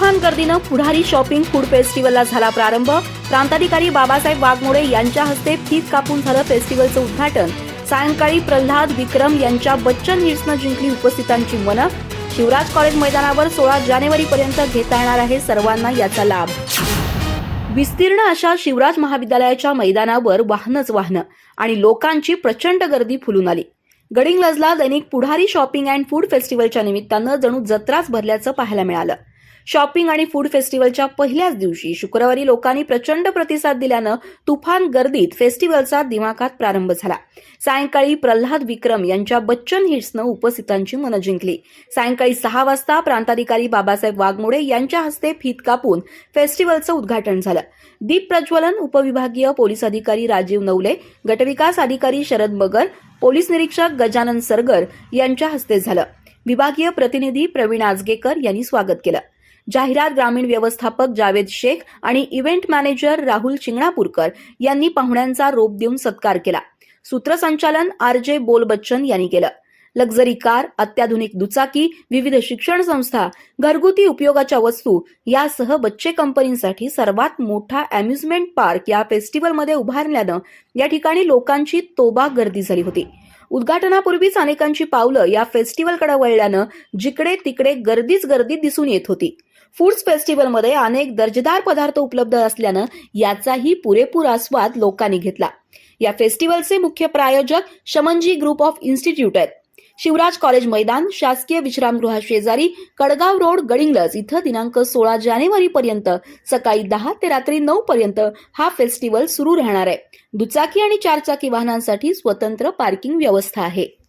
तुफान गर्दीनं पुढारी shopping food फेस्टिवलला झाला प्रारंभ. प्रांताधिकारी बाबासाहेब वाघमोडे यांच्या हस्ते फीत कापून झालं फेस्टिवलचं उद्घाटन. सायंकाळी प्रल्हाद विक्रम यांच्या बच्चन हिट्सनं जिंकली उपस्थितांची मनं. शिवराज कॉलेज मैदानावर सोळा जानेवारीपर्यंत घेता येणार आहे सर्वांना याचा लाभ. विस्तीर्ण अशा शिवराज महाविद्यालयाच्या मैदानावर वाहनच वाहनं आणि लोकांची प्रचंड गर्दी फुलून आली. गडिंग्लजला Dainik Pudhari shopping and food फेस्टिवलच्या निमित्तानं जणू जत्राच भरल्याचं पाहायला मिळालं. शॉपिंग आणि फूड फेस्टिवलच्या पहिल्याच दिवशी शुक्रवारी लोकांनी प्रचंड प्रतिसाद दिल्यानं तुफान गर्दीत फेस्टिवलचा दिमाखात प्रारंभ झाला. सायंकाळी प्रल्हाद विक्रम यांच्या बच्चन हिट्सनं उपस्थितांची मनं जिंकली. सायंकाळी सहा वाजता प्रांताधिकारी बाबासाहेब वाघमोडे यांच्या हस्ते फीत कापून फेस्टिवलचं उद्घाटन झालं. दीप प्रज्वलन उपविभागीय पोलीस अधिकारी राजीव नवले गटविकास अधिकारी शरद मगर पोलीस निरीक्षक गजानन सरगर यांच्या हस्ते झालं. विभागीय प्रतिनिधी प्रवीण आजगेकर यांनी स्वागत केलं. जाहिरात ग्रामीण व्यवस्थापक जावेद शेख आणि इव्हेंट मॅनेजर राहुल चिंगणापूरकर यांनी पाहुण्यांचा रोप देऊन सत्कार केला. सूत्रसंचालन आर जे बोल बच्चन यांनी केलं. लक्झरी कार अत्याधुनिक दुचाकी विविध शिक्षण संस्था घरगुती उपयोगाच्या वस्तू यासह बच्चे कंपनीसाठी सर्वात मोठा अम्युजमेंट पार्क या फेस्टिवलमध्ये उभारल्यानं या ठिकाणी लोकांची तोबा गर्दी झाली होती. उद्घाटनापूर्वीच अनेकांची पावलं या फेस्टिवलकडे वळल्यानं जिकडे तिकडे गर्दीच गर्दी दिसून येत होती. फूड्स फेस्टिवलमध्ये अनेक दर्जेदार पदार्थ उपलब्ध असल्यानं याचाही पुरेपूर आस्वाद लोकांनी घेतला. या फेस्टिवलचे मुख्य प्रायोजक शमनजी ग्रुप ऑफ इन्स्टिट्यूट आहेत. शिवराज कॉलेज मैदान शासकीय विश्रामगृहाशेजारी कडगाव रोड गडिंगलज इथं दिनांक सोळा जानेवारीपर्यंत सकाळी दहा ते रात्री नऊ पर्यंत हा फेस्टिवल सुरू राहणार आहे. दुचाकी आणि चारचाकी वाहनांसाठी स्वतंत्र पार्किंग व्यवस्था आहे.